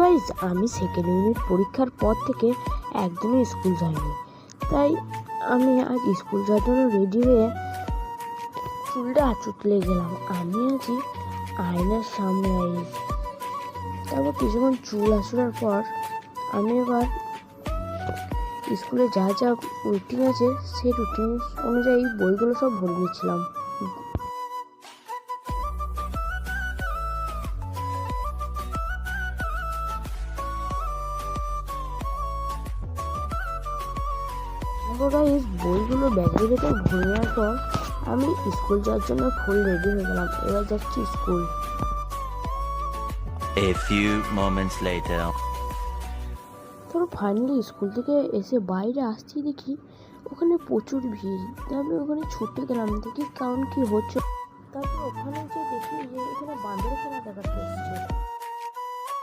Guys আমি second unit পরীক্ষার পর থেকে একদমই স্কুল যাইনি। তাই আমি আজ স্কুল যাওয়ার জন্য রেডি হয়ে চুলটা আঁচুতলে গেলাম। আমি আছি আয়নার সামনে আইস তারপর কিছুক্ষণ চুল আঁচড়ার পর আমি এবার স্কুলে যা যা রুটিন আছে, সেই রুটিন অনুযায়ী বইগুলো সব ভরে নিচ্ছিলাম। গাইস বইগুলো ব্যাগের ভেতর ভরে নেওয়ার পর আমি স্কুল যাওয়ার জন্য ফুল রেডি হয়ে গেলাম। এবার যাচ্ছি school A few moments later. তারপর ফাইনালি স্কুল থেকে এসে বাইরে আসছি দেখি ওখানে প্রচুর ভিড়। তারপরে ওখানে ছুটে গেলাম দেখি কারণ কি হচ্ছে। তারপর ওখানে যে দেখি